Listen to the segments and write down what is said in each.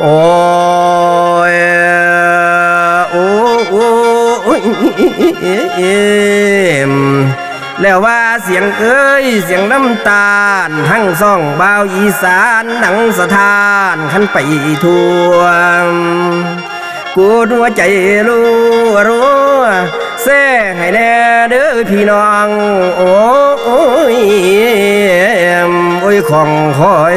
โอ้ยโอ้โอ้ยแล้วว่าเสียงเอ้ยเสียงน้ำตาลทั้งซ่องบ่าวอีสานหนังสถานขันไปทั่วกูดหัวใจรู้รู้แซ่ให้แน่เด้อพี่น้อง โอ้ยโอ้ยของคอย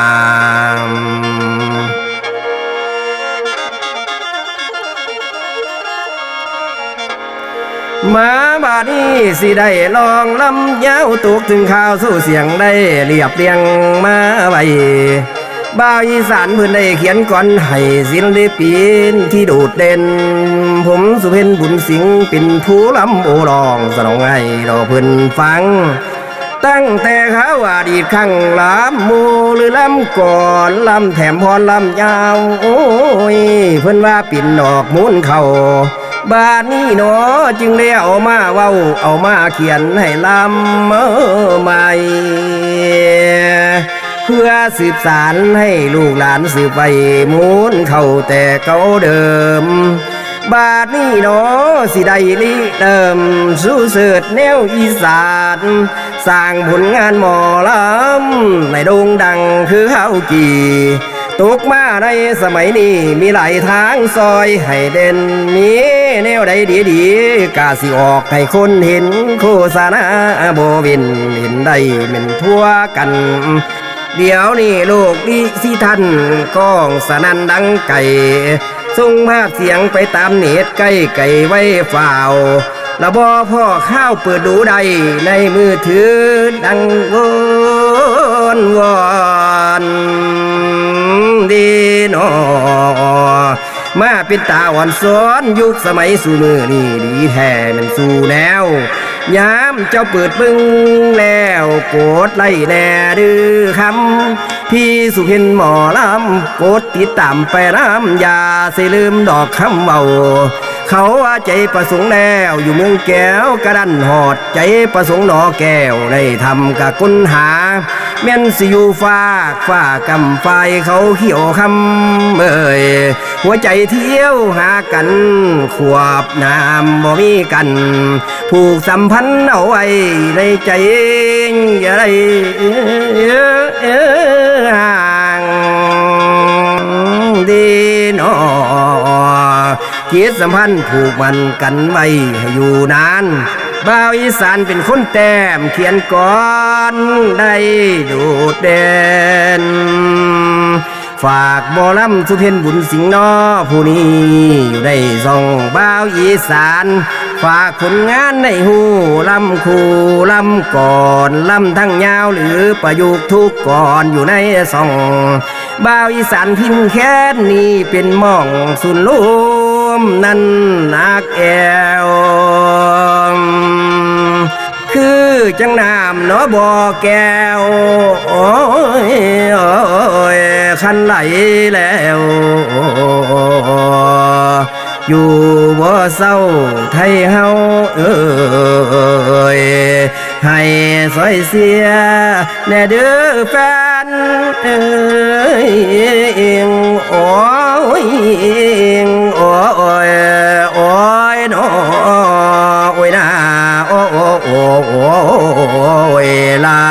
มาบานี้สิได้ลองลำยาวตุกถึงข่าวสู้เสียงได้เรียบเรียงมาไว้บ่าวอีสานเพื่อนได้เขียนก่อนให้ศิลปินที่โดดเด่น ผมสุเพนบุญสิงห์เป็นผู้ลำโอรองสนองให้เราเพื่อนฟัง ตั้งแต่เขาอดีตข้างลำมูหรือลำก่อนลำแถมพรลำยาว โอ้ย เพิ่นว่าปิ่นดอกมุนเข่า บาดนี้เนาะจึงได้เอามาเว้าเอามาเขียนให้ลำเมื่อใหม่เพื่อสืบสารให้ลูกหลานสืบไปมุนเข้าแต่เก่าเดิม บาดนี้เนาะสิได้ลิเติมสู้เสืดแนวอีสานสร้างผลงานหมอลำในโด่งดังคือข้ากี่ตกมาในสมัยนี้มีหลายทางซอยให้เด่นมี แนวใดดีดีๆกาสิออกให้คนเห็นโฆษณาโบวินเห็นได้เป็นทั่วกัน เดี๋ยวนี้โลกนี้สิทันก้องสนันดังไก่ส่งภาพเสียงไปตามเน็ตใกล้ไก่ไว้ฝ่าวระบอพ่อข้าวเปิดดูได้ในมือถือดังวอนวอนดีนอ มาเป็นตาอ่อนซ้อนยุคสมัยสู่มือนี่ดีแท้มันสู่แนวยามเจ้าเปิดบึงแล้วโกดไล่แน่ดื้อคำพี่สุเห็นหมอลำโกดติดตามไปน้ำยาเสลืมดอกคำเบาเขาว่าใจประสงค์แล้วอยู่เมืองแก้วกระดันหอดใจประสงค์หนอแก้วได้ทำกะกุนหา แม่นสิอยู่ฝากฝากกำไฟเขาเขียวคำเอ่ย หัวใจเที่ยวหากัน ขวบน้ำบ่มีกัน ผูกสัมพันธ์เอาไว้ในใจอย่าได้ห่างดีหนอคิดสัมพันธ์ผูกมันกันไว้ให้อยู่นานบ่าวอีสานเป็นคนแต้มเขียนก่อนได้ดดเด่น ฝากบอลำสุเพนบุญสิงห์นอผู้นี้ อยู่ในซองบ่าวอีสาน ฝากผลงานในหูลำคูลำก่อนลำทั้งยาวหรือประยุกต์ทุกก่อนอยู่ในซองบ่าวอีสานพินแค้นนี่เป็นม่องสุนรวมนั่นนักแอวคือจังน้ำเนาะบ่อแก้วโอ้ย คันไหลแล้ว อยู่บ่เศร้าไทยเฮาเอ้ยให้สอยเสียแน่เด้อแฟนเอ้ยโอ้ยเองโอ้ยโอ้ยน้โอ้ยนาโอ้โอ้โอ้โอ้ยลา